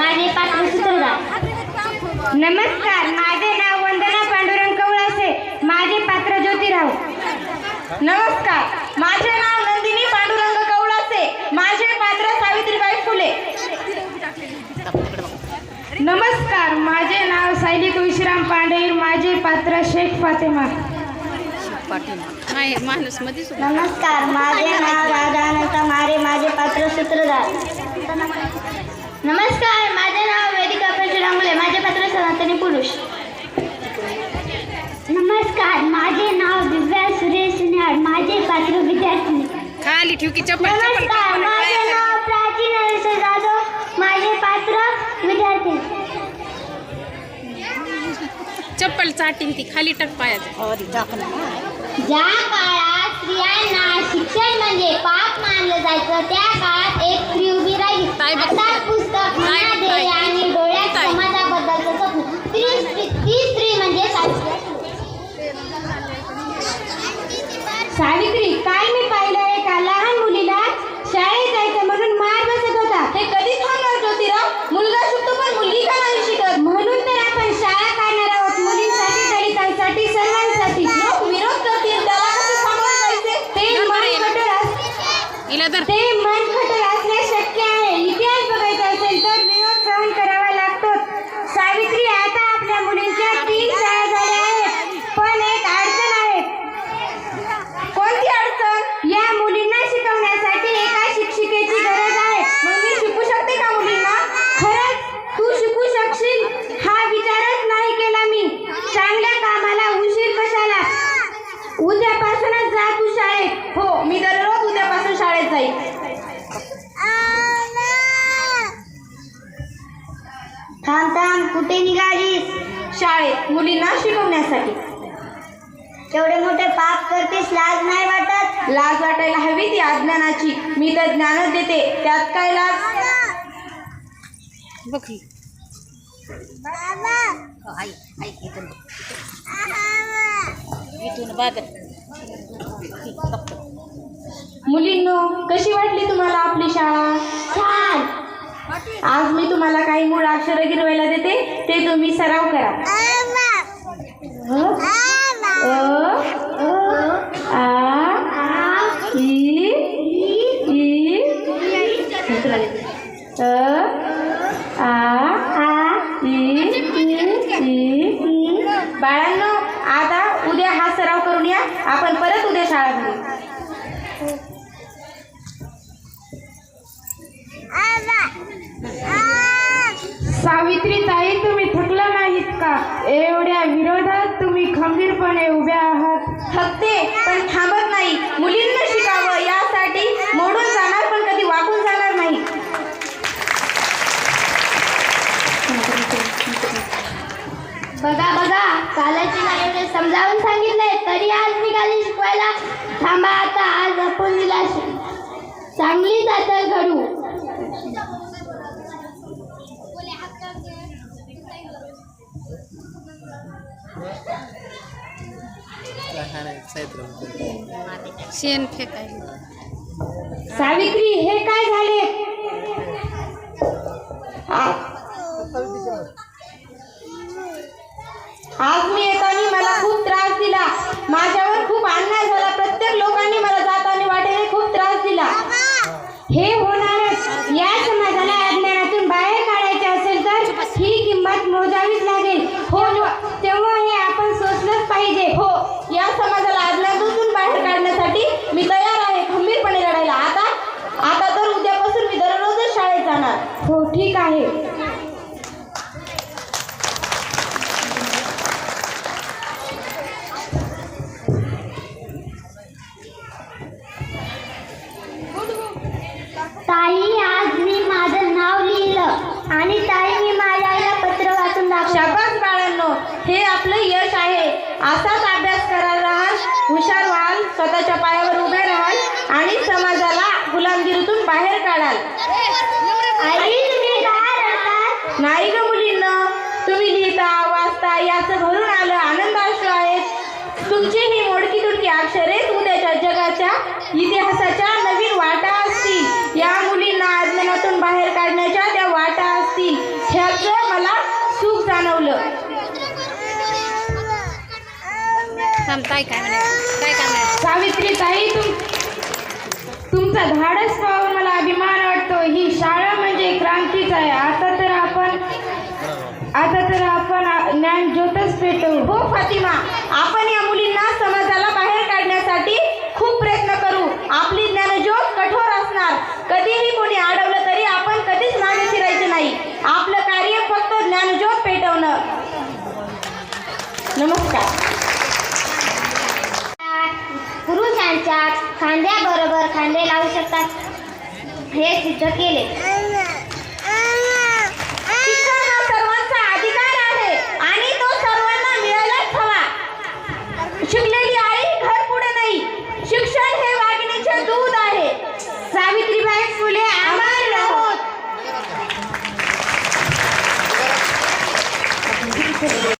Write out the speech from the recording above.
माझे पात्र सूत्रधार नमस्कार माझे नाव वंदना पांडुरंग कवळासे. माझे पात्र ज्योतिराव. नमस्कार माझे नाव नंदिनी पांडुरंग कवळासे. माझे पात्र सावित्रीबाई फुले. नमस्कार माझे नाव सायली तुळशीराम पांडेर माझे पात्र शेख फातेमा. नाही माणूसमध्ये नमस्कार माझे नाव राधानंद मारे. माझे पात्र सूत्रधार. नमस्कार माझे नाव वेदिका परशुरामुले माझे पात्र सनातनी पुरुष. नमस्कार माझे नाव दिव्या सुरेश नाड माझे पात्र विद्यार्थी. खाली ठेव की चप्पल चप्पल. नमस्कार माझे नाव प्राचीन हर्ष जाधव माझे पात्र विद्यार्थी. चप्पल चाटीन ती खाली टाक पायाचं ज्या काळात स्त्रियांना शिक्षण म्हणजे पाप मानलं जायचं त्या काळात एक स्त्री उभी राहिली ताई बघ. हातात पुस्तक ताई, मनात ताई. ध्येय आणि डोळ्यात ताई. समाजाबद्दलचं स्वप्न ती स्त्री ती स्त्री म्हणजे सावित्री सावित्री काल मी पाहिलं एका लहान मुलीला शाळेत जायचं म्हणून मार बसत होता हे कधी थांबणार ज्योतिराव मुलगा शिकतो पण मुलगी का नाही शिकत म्हणून तर आपण शाळा काढणार आहोत मुलींसाठी दलितांसाठी सर्वांसाठी लोक विरोध करतील त्याला कसे सामोरे जायचे ते धर मन बरं हिला. कठोर अस- हिला धर ते मन कठोर असणे शक्य आहे इतिहास बघायचा असेल तर विरोध सहन करावा लागतो सावित्री आता आपल्या मुलींच्या तीन शाळा झाल्या आहेत पण एक अडचण आहे कोणती अडचण या मुलींना शिकवण्यासाठी एका शिक्षिकेची गरज आहे मग मी शिकू शकते का मुलींना खरंच तू शिकू शकशील हा विचारच नाही केला मी चांगल्या कामाला उशीर कशाला उद्यापासूनच जा तू शाळेत हो मी दररोज उद्यापासून शाळेत जाईल थांब थांब कुठे निघालीस? शाळेत मुलींना शिकवण्यासाठी. तेवढे मोठे पाप करतेस लाज नाही वाटत? लाज वाटायला हवी ती अज्ञानाची. मी तर ज्ञानच देते. त्यात काय लाज? बघ. मुलींनो कशी वाटली तुम्हाला आपली शाळा? छान. आज मी तुम्हाला काही मूळ अक्षर गिरवायला देते ते तुम्ही सराव करा बाळांनो आता उद्या हा सराव करून या आपण परत उद्या शाळा घेऊ सावित्री ताई तुम्ही थकला नाहीत का? एवढ्या विरोधात तुम्ही खंबीरपणे उभ्या आहात. थकते पण थांबत नाही. मुलींना शिकावं यासाठी मोडून जाणार पण कधी वाकून जाणार नाही. बघा बघा कालाची एवढे समजावून सांगितलंय तरी आज निघाली शिकवायला. थांबा आता आज आपण तिला शि- चांगली जातं घडू. शेण फेकायला सावित्री हे काय झाले? आज मी येताना मला खूप त्रास दिला. माझ्यावर खूप अन्याय झाला. प्रत्येक लोकांनी मला जाताना वाटेने खूप त्रास दिला. हे होणारच या समाजाला अज्ञानातून बाहेर काढायचे असेल तर ही किंमत मोजावीच लागेल हो तेव्हा हे आपण सोचलंच पाहिजे हो या समाजाला अज्ञानातून बाहेर काढण्यासाठी मी तयार आहे खंबीरपणे लढायला आता आता तर उद्यापासून मी दररोजच शाळेत जाणार हो ठीक आहे ताई आज मी माझं नाव लिहिलं आणि ताई मी माझ्या आईला पत्र वाचून दाखवलं शाबास बाळांनो हे आपलं यश आहे असाच अभ्यास करायला राहाल हुशार व्हाल स्वतःच्या पायावर उभे राहाल आणि समाजाला गुलामगिरीतून बाहेर काढाल. नाही ग मुलींना. तुम्ही लिहिता वाचता याचं भरून आलं आनंद अश्रू आहेत. तुमची ही मोडकी तुडकी अक्षरे उद्याच्या जगाच्या इतिहासाच्या थांब काय काय काय म्हणायचं सावित्री ताई तुम तुमचा धाडस पाहून मला अभिमान वाटतो. ही शाळा म्हणजे क्रांतीच आहे. आता तर आपण आता तर आपण ज्ञान ज्योतच पेटवू. हो फातिमा. आपण या मुलींना समाजाला बाहेर काढण्यासाठी खूप प्रयत्न करू. आपली ज्ञानज्योत कठोर असणार. कधीही कोणी अडवलं तरी आपण कधीच मागे फिरायचे नाही. आपलं कार्य फक्त ज्ञानज्योत पेटवणं. नमस्कार. खांद्याबरोबर खांदे लावू शकतात. हे सिद्ध केले.